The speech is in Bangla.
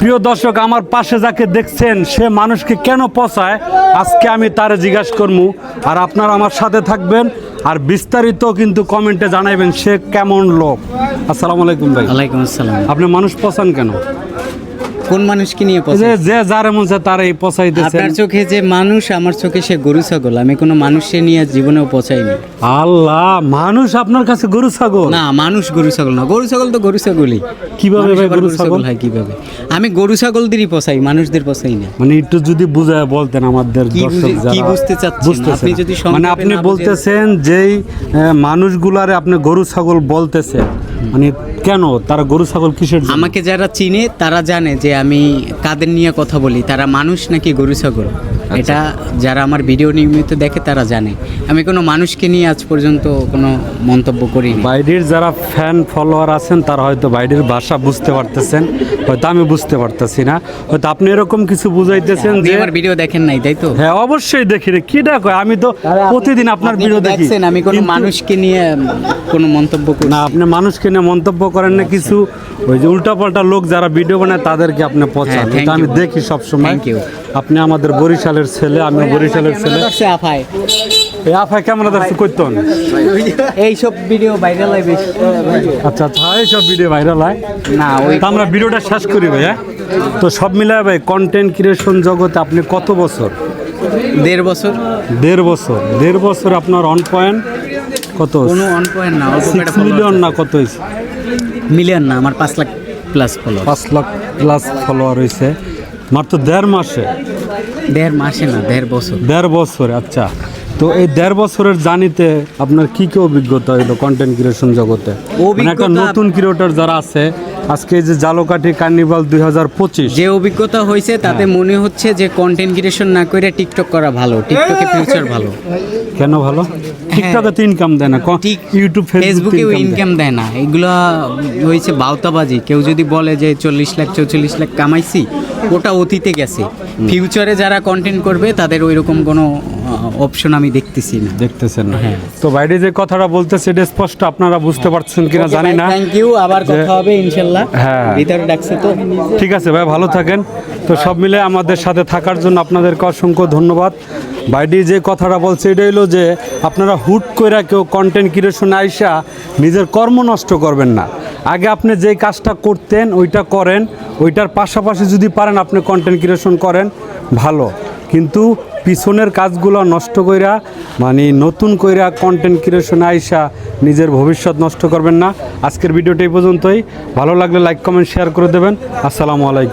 প্রিয় দর্শক আমার পাশে যাকে দেখছেন সে মানুষকে কেন পচায়? আজকে আমি তার জিজ্ঞাসা করব আর আপনারা আমার সাথে থাকবেন। আর বিস্তারিত কিন্তু কমেন্টে জানাইবেন সে কেমন লোক। আসসালামু আলাইকুম ভাই। ওয়ালাইকুম আসসালাম। আপনি মানুষ পচান কেন? কোন মানুষকে নিয়ে পছন্দ যে যার এমন চায় তার এই পচাইতেছেন আপনার চোখে যে মানুষ আমার চোখে সে গরু ছাগল। আমি কোনো মানুষকে নিয়ে জীবনেও পচাইনি। আল্লাহ মানুষ আপনার কাছে গরু ছাগল? না মানুষ গরু ছাগল না। গরু ছাগল তো গরু ছাগলই। কীভাবে ভাই গরু ছাগল? হয় কীভাবে? আমি গরু ছাগলদেরই পচাই মানুষদের পচাই না। মানে একটু যদি বুঝায় বলতেন আমাদের দর্শক বুঝে- কি বুঝতে চাচ্ছেন? আপনি। যদি মানে আপনি বলতেছেন যেই মানুষগুলারে আপনি গরু ছাগল বলতেছে। মানে কেন? তারা গরু, ছাগল কিসের আমাকে যারা চিনে, তারা জানে যে আমি কাদের নিয়ে কথা বলি। তারা মানুষ নাকি গরু, ছাগল। এটা যারা আমার ভিডিও নিয়মিত দেখে তারা জানে। আমি কোনো মানুষকে নিয়ে আজ পর্যন্ত কোনো মন্তব্য করিনি। বাইরের যারা ফ্যান ফলোয়ার আছেন তারা হয়তো বাইরের ভাষা বুঝতে পারতেছেন। হয়তো আমি বুঝতে পারতেছি না। হয়তো আপনি এরকম কিছু বুঝাইতেছেন যে আমার ভিডিও দেখেন নাই তাই তো? হ্যাঁ অবশ্যই দেখি রে। কি ডাক আমি তো প্রতিদিন আপনার ভিডিও দেখি। দেখছেন আমি কোনো মানুষকে নিয়ে কোনো মন্তব্য করি না আপনি মানুষকে নিয়ে মন্তব্য করেন না কিছু। ওই যে উল্টাপাল্টা লোক যারা ভিডিও বানায় তাদেরকে আপনি পচান। হ্যাঁ, এটা আমি দেখি সব সময় আপনি আমাদের বরিশালের ছেলে আমি বরিশালের ছেলে। আফায় এই আফায় ক্যামেরা দেখছি করতেন এইসব ভিডিও ভাইরাল হয় বেশি। আচ্ছা আচ্ছা এই সব ভিডিও ভাইরাল হয়। না ওই আমরা ভিডিওটা শেষ করি ভাই হ্যাঁ? তো সব মিলায় ভাই কন্টেন্ট ক্রিয়েশন জগতে আপনি কত বছর? দেড় বছর। দেড় বছর। দেড় বছর আপনার অন পয়েন্ট কত? কোনো অন পয়েন্ট না সিক্স মিলিয়ন না কত হয়েছে মিলিয়ন না আমার পাঁচ লাখ প্লাস ফলো পাঁচ লাখ প্লাস ফলোয়ার হয়েছে মাত্র দেড় মাসে? দেড় মাসে না দেড় বছর। দেড় বছর আচ্ছা। তো এই দেড় বছরের জানিতে আপনার কি কি অভিজ্ঞতা হইল কন্টেন্ট ক্রিয়েশন জগতে? মানে একটা নতুন ক্রিয়েটর যারা আছে আজকে যে জালোকাঠি কার্নিভাল দুই হাজার পঁচিশ। যে অভিজ্ঞতা হয়েছে তাতে হ্যাঁ। মনে হচ্ছে যে কন্টেন্ট ক্রিয়েশন না করে টিকটক করা ভালো টিকটকে ফিউচার ভালো। কেন ভালো? টিকটকে তো ইনকাম দেয় না ইউটিউব ফেসবুকেও ফেসবুকে ইনকাম দেয়। না। এগুলো হয়েছে বাউতাবাজি। কেউ যদি বলে যে চল্লিশ লাখ চৌচল্লিশ লাখ কামাইছি ওটা অতীতে গেছে। ফিউচারে যারা কন্টেন্ট করবে তাদের ওই রকম কোনো অপশন আমি দেখতেছি না। দেখতেছেন না। হ্যাঁ। তো বাইরে যে কথাটা বলতেছে এটা স্পষ্ট আপনারা বুঝতে পারছেন কিনা জানি না। থ্যাংক ইউ আবার কথা হবে ইনশাল্লাহ। হ্যাঁ। ভিতরে ডাকছে তো। ঠিক আছে ভাই ভালো থাকেন। তো সব মিলে আমাদের সাথে থাকার জন্য আপনাদেরকে অসংখ্য ধন্যবাদ। বাইডি যে কথাটা বলছে এটা হলো যে আপনারা হুট করে কেউ কন্টেন্ট ক্রিয়েশনে আইসা নিজের কর্ম নষ্ট করবেন না। আগে আপনি যে কাজটা করতেন, ওইটা করেন। ওইটার পাশাপাশি যদি পারেন, আপনি কন্টেন্ট ক্রিয়েশন করেন, ভালো। কিন্তু পিছনের কাজগুলো নষ্ট কইরা মানে নতুন কইরা কন্টেন্ট ক্রিয়েশন আইসা নিজের ভবিষ্যৎ নষ্ট করবেন না। আজকের ভিডিওটা এই পর্যন্তই। ভালো লাগলে লাইক কমেন্ট শেয়ার করে দেবেন। আসসালামু আলাইকুম।